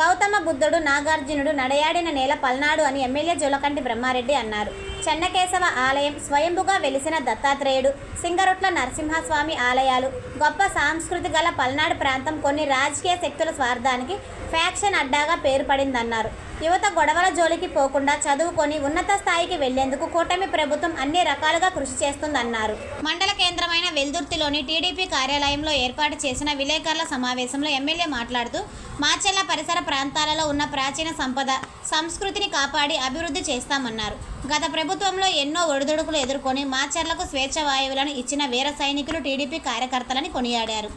గౌతమ బుద్ధుడు నాగార్జునుడు నడయాడిన నేల పల్నాడు అని ఎమ్మెల్యే జోలకంటి బ్రహ్మారెడ్డి అన్నారు. చెన్నకేశవ ఆలయం స్వయంభుగా వెలిసిన దత్తాత్రేయుడు సింగరొట్ల నరసింహస్వామి ఆలయాలు గొప్ప సాంస్కృతి గల పల్నాడు ప్రాంతం కొన్ని రాజకీయ శక్తుల స్వార్థానికి ఫ్యాక్షన్ అడ్డాగా పేరు పడిందన్నారు యువత గొడవల జోలికి పోకుండా చదువుకొని ఉన్నత స్థాయికి వెళ్ళేందుకు కూటమి ప్రభుత్వం అన్ని రకాలుగా కృషి చేస్తుందన్నారు. మండల కేంద్రమైన వెల్దుర్తిలోని టీడీపీ కార్యాలయంలో ఏర్పాటు చేసిన విలేకరుల సమావేశంలో ఎమ్మెల్యే మాట్లాడుతూ మాచెల్ల పరిసర ప్రాంతాలలో ఉన్న ప్రాచీన సంపద సంస్కృతిని కాపాడి అభివృద్ధి చేస్తామన్నారు. గత ప్రభుత్వంలో ఎన్నో ఒడిదుడుకులు ఎదుర్కొని మాచర్లకు స్వేచ్ఛ వాయువులను ఇచ్చిన వీర సైనికులు టీడీపీ కార్యకర్తలని కొనియాడారు.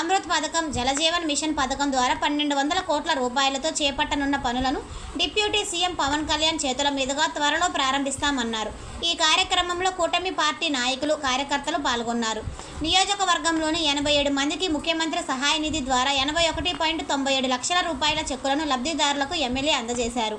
అమృత్ పథకం జలజీవన్ మిషన్ పథకం ద్వారా పన్నెండు వందల కోట్ల రూపాయలతో చేపట్టనున్న పనులను డిప్యూటీ సీఎం పవన్ కళ్యాణ్ చేతుల మీదుగా త్వరలో ప్రారంభిస్తామన్నారు. ఈ కార్యక్రమంలో కూటమి పార్టీ నాయకులు కార్యకర్తలు పాల్గొన్నారు. నియోజకవర్గంలోని ఎనభై ఏడు మందికి ముఖ్యమంత్రి సహాయ నిధి ద్వారా ఎనభై ఒకటి పాయింట్ తొంభై ఏడు లక్షల రూపాయల చెక్కులను లబ్ధిదారులకు ఎమ్మెల్యే అందజేశారు.